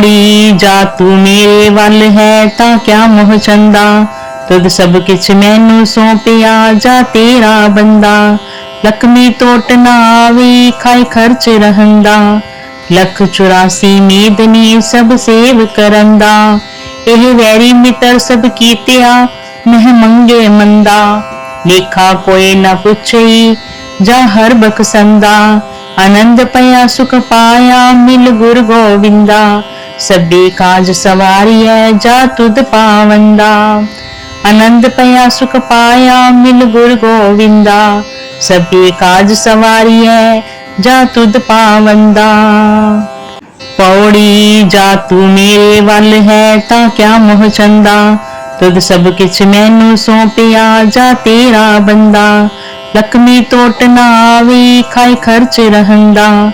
ਪੌੜੀ ਜਾ ਤੂੰ ਮੇਰੇ ਵੱਲ ਹੈ ਤਾਂ ਕਿਆ ਮੋਹ ਚੰਦਾ? ਤੁਧ ਸਭ ਕਿਛ ਮੈਨੂੰ ਸੌਂਪਿਆ, ਜਾ ਤੇਰਾ ਬੰਦਾ। ਲਖਮੀ ਟੋਟ ਨਾ ਆਵੇ ਖਾਈ ਖਰਚ ਰਹੰਦਾ। ਲੱਖ 84 ਮੀਦਨੀ ਸਭ ਸੇਵ ਕਰੰਦਾ। ਇਹ ਵੈਰੀ ਮਿੱਤਰ ਸਭ ਕੀਤਿਆ, ਮਹਿ ਮੰਗੇ ਮੰਦਾ। ਲੇਖਾ ਕੋਈ ਨਾ ਪੁੱਛਈ, ਜਾ ਹਰ ਬਖਸੰਦਾ। ਆਨੰਦ ਪਿਆ, ਸੁਖ ਪਾਇਆ, ਮਿਲ ਗੁਰ ਗੋਬਿੰਦਾ ਸਭੇ ਕਾਜ ਸਵਾਰੀਐ, ਜਾ ਤੁਧ ਪਾਵੰਦਾ। ਆਨੰਦ ਪਿਆ, ਸੁਖ ਪਾਇਆ, ਮਿਲ ਗੁਰ ਗੋਬਿੰਦਾ ਸਭੇ ਕਾਜ ਸਵਾਰੀਐ, ਜਾ ਤੁਧ ਪਾਵੰਦਾ। ਪੌੜੀ, ਜਾ ਤੂੰ ਮੇਰੇ ਵੱਲ ਹੈ, ਤਾਂ ਕਿਆ ਮੋਹ ਚੰਦਾ। ਤੁਧ ਸਭ ਕਿਛ ਮੈਨੂੰ ਸੌਂਪਿਆ, ਜਾ ਤੇਰਾ ਬੰਦਾ। ਲਖਮੀ ਟੋਟ ਨਾ ਆਵੇ, ਖਾਈ ਖਰਚ ਰਹੰਦਾ।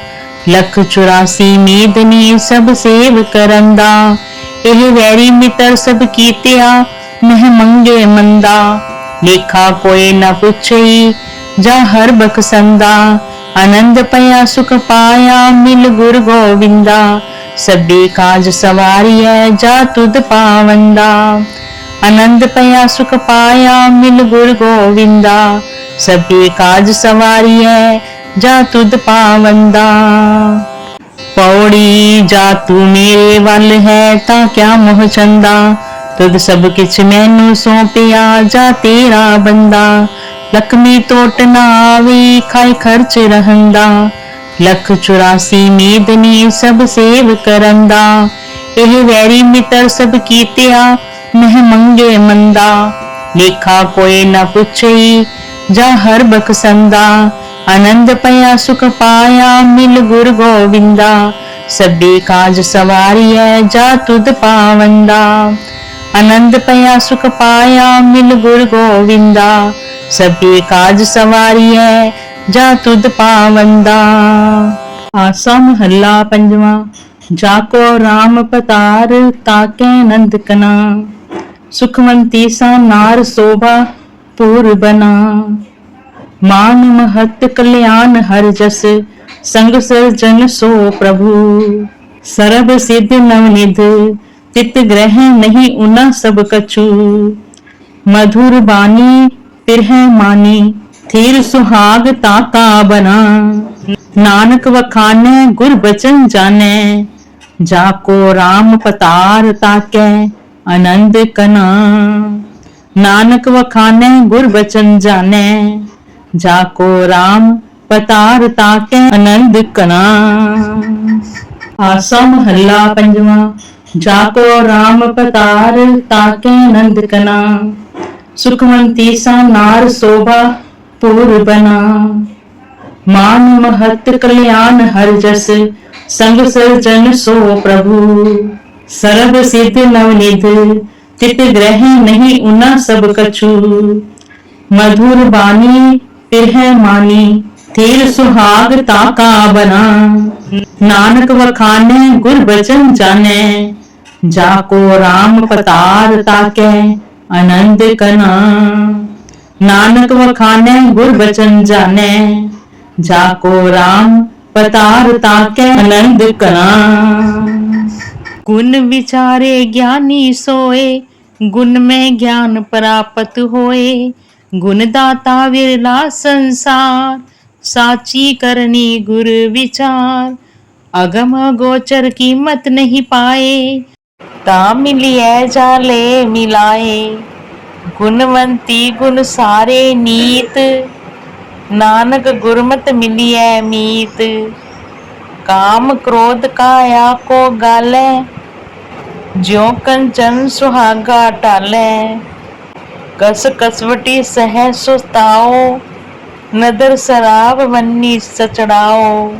ਲੱਖ 84 ਮੀਦਨੀ ਸਭ ਸੇਵ ਕਰੰਦਾ। ਇਹ ਵੈਰੀ ਮਿੱਤਰ ਸਭ ਕੀਤਿਆ, ਮਹਿ ਮੰਗੇ ਮੰਦਾ। ਲੇਖਾ ਕੋਈ ਨਾ ਪੁੱਛਈ, ਜਾ ਹਰ ਬਖਸੰਦਾ। ਆਨੰਦ ਪਇਆ ਸੁਖ ਪਾਇਆ, ਮਿਲ ਗੁਰ ਗੋਵਿੰਦਾ। ਸਭੇ ਕਾਜ ਸਵਾਰੀਐ, ਜਾ ਤੁਧ ਪਾਵੰਦਾ। ਆਨੰਦ ਪਇਆ ਸੁਖ ਪਾਇਆ, ਮਿਲ ਗੁਰ ਗੋਵਿੰਦਾ। ਸਭੇ ਕਾਜ ਸਵਾਰੀਐ ਜਾ ਤੁਧ ਪਾਵੰਦਾ ਪੌੜੀ ਜਾ ਤੂੰ ਮੇਰੇ ਵੱਲ ਹੈ ਤਾਂ ਕਿਆ ਮੋਹ ਚੰਦਾ। ਤੁਧ ਸਭ ਕਿਛ ਮੈਨੂੰ ਸੌਂਪਿਆ ਜਾ ਤੇਰਾ ਬੰਦਾ। ਲਖਮੀ ਟੋਟ ਨਾ ਆਵੇ ਖਾਈ ਖਰਚ ਰਹੰਦਾ। ਲੱਖ 84 ਮੀਦਨੀ ਸਭ ਸੇਵ ਕਰੰਦਾ। ਇਹ ਵੈਰੀ ਮਿੱਤਰ ਸਭ ਕੀਤਿਆ, ਮਹਿ ਮੰਗੇ ਮੰਦਾ। ਲੇਖਾ ਕੋਈ ਨਾ ਪੁੱਛਈ, ਜਾ ਹਰ ਬਖਸੰਦਾ। ਆਨੰਦ ਪਿਆ, ਸੁਖ ਪਾਇਆ, ਮਿਲ ਗੁਰ ਗੋਵਿੰਦਾ। ਸਭੇ ਕਾਜ ਸਵਾਰੀਐ, ਜਾ ਤੁਧ ਪਾਵੰਦਾ। ਆਨੰਦ ਪਇਆ ਸੁਖ ਪਾਇਆ, ਮਿਲ ਗੁਰ ਗੋਬਿੰਦਾ ਸਭੇ ਕਾਜ ਸਵਾਰੀਐ, ਜਾ ਤੁਧ ਪਾਵੰਦਾ। ਆਸਾ ਮਹੱਲਾ ਪੰਜਵਾਂ, ਜਾ ਕੋ RAM ਪਤਾਰ, ਤਾਕੇ ਨੰਦ ਕਨਾ। ਸੁਖਵੰਤੀ ਸਾ ਨਾਰ ਸੋਭਾ, ਪੂਰ ਬਨਾ। ਮਾਨ ਮਹਤ ਕਲਿਆਣ ਹਰ ਜਸ, ਸੰਗ ਸਰਜਨ ਸੋ ਪ੍ਰਭੂ। ਸਰਬ ਸਿਧ ਨਵਨਿਧ ਤਿਤ ਗ੍ਰਹਿ ਨਹੀਂ ਉਨਾ ਸਭ ਕਛੂ। ਮਧੁਰ ਬਾਣੀ ਪਿਰਹਿ ਮਾਨੀ, ਥੀਰ ਸੁਹਾਗ ਤਾਕਾ ਬਨਾ। ਨਾਨਕ ਵਖਾਨੇ, ਗੁਰ ਬਚਨ ਜਾਣੈ। ਜਾ ਕੋ RAM ਪਤਾਰ ਤਾਕੈ, ਆਨੰਦ ਕਨਾ। ਨਾਨਕ ਵਖਾਨੈ, ਗੁਰ ਬਚਨ ਜਾਣੈ। ਜਾ ਕੋ RAM ਪਤਾਰ ਤਾਕੈ ਆਨੰਦ ਕਨਾ। ਆਸਾ ਮਹੱਲਾ ਪੰਜਵਾਂ ਜਾ ਕੋ RAM ਪਤਾਰ ਤਾਕੈ ਆਨੰਦ ਕਨਾ। ਸੁਖਵੰਤੀ ਸਾ ਨਾਰ ਸੋਭਾ ਪੂਰ ਬਨਾ। ਮਾਨ ਮਹਤ ਕਲਿਆਣ ਹਰ ਜਸ, ਸੰਗ ਸਰਜਨ ਸੋ ਪ੍ਰਭੂ। ਸਰਬ ਸਿਧ ਨਵਨਿਧ ਤਿਤ ਗ੍ਰਹਿ ਨਹੀਂ ਉਨਾ ਸਭ ਕਛੂ। ਮਧੁਰ ਬਾਣੀ ਪਿਰਹਿ ਮਾਨੀ ਥੀਰ ਸੁਹਾਗ ਤਾਕਾ ਬਨਾ। ਨਾਨਕ ਵਖਾਨੇ, ਗੁਰ ਬਚਨ ਜਾਣੈ। ਜਾ ਕੋ RAM ਪਤਾਰ ਤਾਕੈ, ਆਨੰਦ ਕਨਾ। ਨਾਨਕ ਵਖਾਨੇ, ਗੁਰ ਬਚਨ ਜਾਣੈ। ਜਾ ਕੋ RAM ਪਤਾਰ ਤਾਕੈ, ਆਨੰਦ ਕਨਾ। ਗੁਣ ਵਿਚਾਰੇ ਗਿਆਨੀ ਸੋਏ, ਗੁਣ ਮੈਂ ਗਿਆਨ ਪ੍ਰਾਪਤ ਹੋਏ। ਗੁਣ ਦਾਤਾ ਵਿਰਲਾ ਸੰਸਾਰ, ਸਾਚੀ ਕਰਨੀ ਗੁਰ ਵਿਚਾਰ। ਅਗਮ ਗੋਚਰ ਕੀਮਤ ਨਹੀਂ ਪਾਏ, ਤਾਂ ਮਿਲਿਐ ਜਾਲੇ ਗੁਣਵੰਤੀ ਗੁਣ ਸਾਰੇ ਨੀਤ, ਨਾਨਕ ਗੁਰਮਤ ਮਿਲਿਐ ਮੀਤ। ਕਾਮ ਕ੍ਰੋਧ ਕਾਇਆ ਕੋ ਗਾਲੈ, ਜਿਉ ਕੰਚਨ ਸੁਹਾਗਾ ਟਾਲੈ। ਕਸ ਕਸਵਟੀ ਸਹਿ ਸੁਸਤਾਓ ਨਦਰ ਸਰਾਬ ਵੰਨੀ ਸਚੜਾਓ